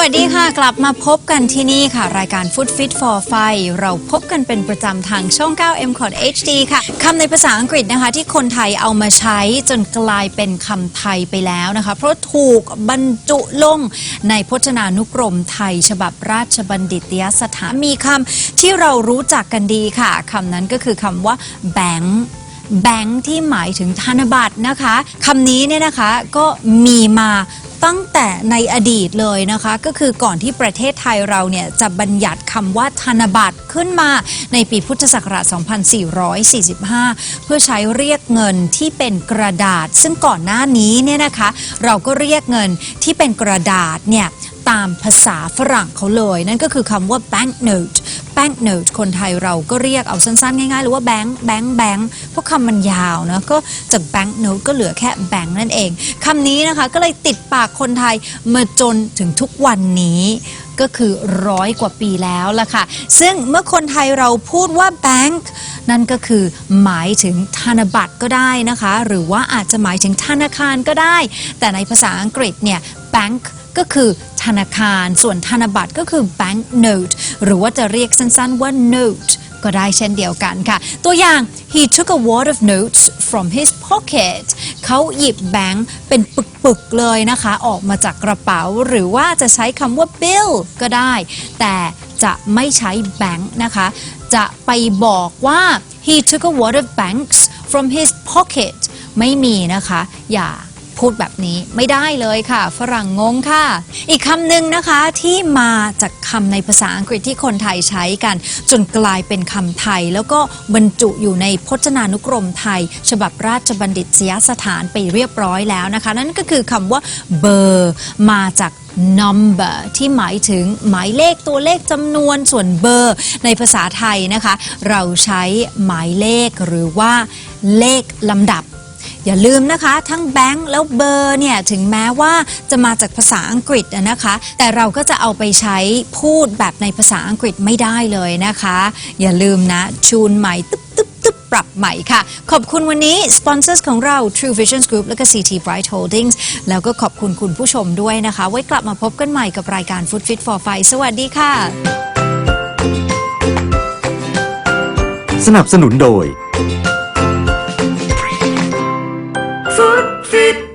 วัสดีค่ะ กลับมาพบกันที่นี่ค่ะ รายการ Food Fit for ไฟเราพบกันเป็นประจำทางช่อง 9 m c o t HD ค่ะคำในภาษาอังกฤษนะคะ ที่คนไทยเอามาใช้จนกลายเป็นคำไทยไปแล้วนะคะ เพราะถูกบรรจุลงในพจนานุกรมไทย ฉบับราชบัณฑิตยสถานมีคำที่เรารู้จักกันดีค่ะคำนั้นก็คือคำว่าแบงค์แบงค์ที่หมายถึงธนบัตรนะคะคำนี้เนี่ยนะคะก็มีมา ตั้งแต่ในอดีตเลยนะคะ ก็คือก่อนที่ประเทศไทยเราเนี่ยจะบัญญัติคำว่าธนบัตรขึ้นมาในปีพุทธศักราช 2445 เพื่อใช้เรียกเงินที่เป็นกระดาษ ซึ่งก่อนหน้านี้เนี่ยนะคะ เราก็เรียกเงินที่เป็นกระดาษเนี่ยตามภาษาฝรั่งเขาเลย นั่นก็คือคำว่า bank note bank note คนไทยเราก็เรียกเอาสั้นๆ ง่ายๆ หรือว่า bank bank bank เพราะคำมันยาวนะก็จาก bank note ก็เหลือแค่ bank นั่นเองคำนี้นะคะก็เลยติดปากคนไทยมาจนถึงทุกวันนี้ก็คือร้อยกว่าปีแล้วล่ะค่ะ ซึ่งเมื่อคนไทยเราพูดว่า bank นั่นก็คือหมายถึงธนบัตรก็ได้นะคะ หรือว่าอาจจะหมายถึงธนาคารก็ได้ แต่ในภาษาอังกฤษเนี่ย bank ก็คือ ธนาคาร ส่วนธนบัตรก็คือ bank note หรือว่าจะเรียกสั้นๆว่า note ก็ได้เช่นเดียวกันค่ะ ตัวอย่าง he took a wad of notes from his pocket เขาหยิบแบงค์เป็นปึกๆเลยนะคะ ออกมาจากกระเป๋า หรือว่าจะใช้คำว่า bill ก็ได้ แต่จะไม่ใช้แบงค์นะคะ จะไปบอกว่า he took a wad of banks from his pocket ไม่มีนะคะ อย่า พูดแบบนี้ไม่ได้เลยค่ะ ฝรั่งงงค่ะ อีกคำหนึ่งนะคะที่มาจากคำในภาษาอังกฤษที่คนไทยใช้กัน จนกลายเป็นคำไทย แล้วก็บรรจุอยู่ในพจนานุกรมไทย ฉบับราชบัณฑิตยสถานไปเรียบร้อยแล้วนะคะ นั่นก็คือคำว่าเบอร์มาจาก number ที่หมายถึงหมายเลขตัวเลขจำนวนส่วนเบอร์ ในภาษาไทยนะคะ เราใช้หมายเลขหรือว่าเลขลำดับ อย่าลืมนะคะ ทั้งแบงค์แล้วเบอร์เนี่ยถึงแม้ว่าจะมาจากภาษาอังกฤษนะคะ แต่เราก็จะเอาไปใช้พูดแบบในภาษาอังกฤษไม่ได้เลยนะคะ อย่าลืมนะชูนใหม่ตึ๊บตึ๊บตึ๊บปรับใหม่ค่ะ ขอบคุณวันนี้สปอนเซอร์ของเรา True Visions Group และก็ CT Bright Holdings แล้วก็ขอบคุณคุณผู้ชมด้วยนะคะ ไว้กลับมาพบกันใหม่กับรายการ Food Fit for Fight สวัสดีค่ะ สนับสนุนโดย Food Fit for Five